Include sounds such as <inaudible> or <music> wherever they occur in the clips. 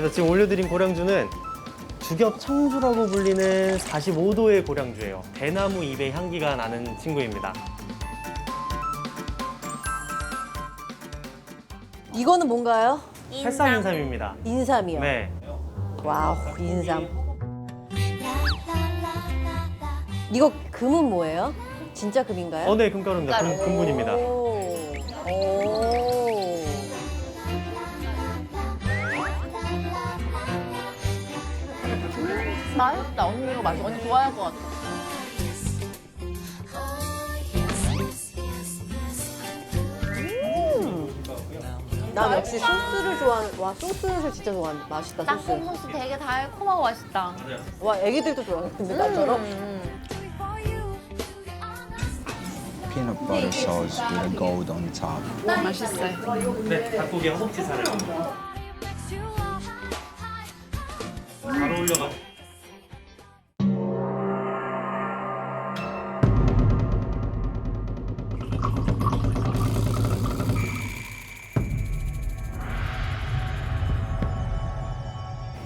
그래서 지금 올려드린 고량주는 주겹 청주라고 불리는 45도의 고량주예요. 대나무 잎의 향기가 나는 친구입니다. 이거는 뭔가요? 햇살 인삼입니다. 인삼이요. 네. 와우, 인삼. 이거 금은 뭐예요? 진짜 금인가요? 어, 네, 금가루입니다. 금, 금분입니다. 오. 오. 맛있다. 언니 이거 맛있어. 언니 좋아할 것 같아. 난 역시 소스를 좋아하는, 와, 소스를 진짜 좋아하는, 맛있다, 소스. 소스 되게 달콤하고 맛있다. 와, 애기들도 좋아하는데, 나처럼? peanut butter sauce with a gold on top. 맛있어요. 네, 닭고기 허벅지 살을. 잘 어울려가.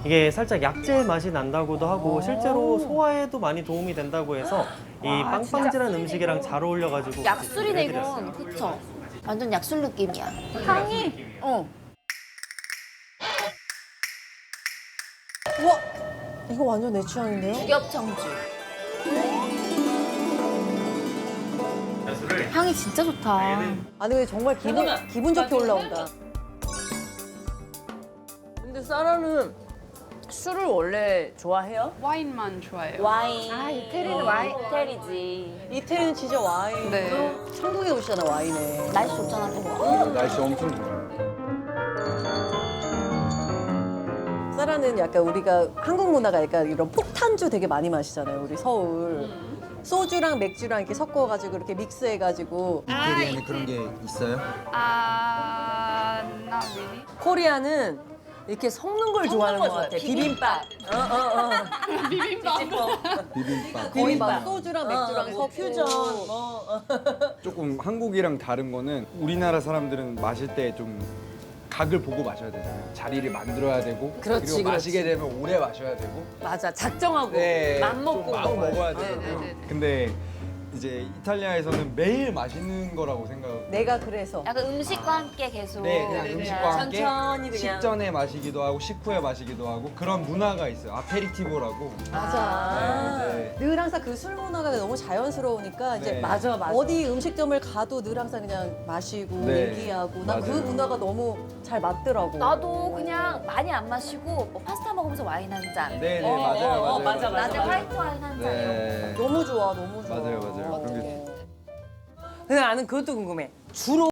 이게 살짝 약재 맛이 난다고도 하고 실제로 소화에도 많이 도움이 된다고 해서 이 빵빵질한 음식이랑 잘 어울려가지고 약술이네. 이건. 그쵸? 완전 약술 느낌이야. 향이? 어. 우와! 이거 완전 내 취향인데요? 주겹청주. 향이 진짜 좋다. 아니, 근데 정말 기분, 기분 좋게 올라온다. 근데 사라는 술을 원래 좋아해요? 와인만 좋아해요. 와인. 아, 이태리는 와인 이태리지. 이태리는 진짜 와인. 네. 천국에 오시잖아, 와인에. 날씨 좋잖아, 또. 날씨 엄청 좋아요. 사라는 약간 우리가 한국 문화가 약간 이런 폭탄주 되게 많이 마시잖아요, 우리 서울. 소주랑 맥주랑 이렇게 섞어가지고 이렇게 믹스해가지고 이태리에는 그런 게 있어요? 아, not really. 코리아는 이렇게 섞는 걸 좋아하는 것 같아. 비빔밥. 어, 어, 어. <laughs> 비빔밥. 거의 막 소주랑 맥주랑 어, 섞고 퓨전. 뭐, 어. 조금 한국이랑 다른 거는 우리나라 사람들은 마실 때 좀 각을 보고 마셔야 되잖아요. 자리를 만들어야 되고 그렇지, 리고 마시게. 되면 오래 마셔야 되고 맞아. 작정하고. 네, 맘 먹고. 좀막 먹어야 돼. 먹어야 되거든요. 근데 이제 이탈리아에서는 매일 마시는 거라고 생각. 내가 그래서 약간 음식과 함께 계속. 네, 그냥 음식과 함께 천천히 그냥. 식전에 마시기도 하고 식후에 마시기도 하고 그런 문화가 있어요. 아페리티보라고. 맞아. 네, 늘 항상 그 술 문화가 너무 자연스러우니까 이제 네. 맞아, 맞아. 어디 음식점을 가도 늘 항상 그냥 마시고 네. 얘기하고 난 그 맞아요. 문화가 너무 잘 맞더라고. 나도 그냥 많이 안 마시고 뭐 파스타 먹으면서 와인 한 잔. 네, 네, 어, 맞아요, 어, 어, 맞아요. 맞아, 맞아. 낮에 화이트 와인 한 잔. 네. 너무 좋아, 너무 좋아. 맞아요, 맞아요. 그런 게 어떡해. 근데 나는 그것도 궁금해. 주로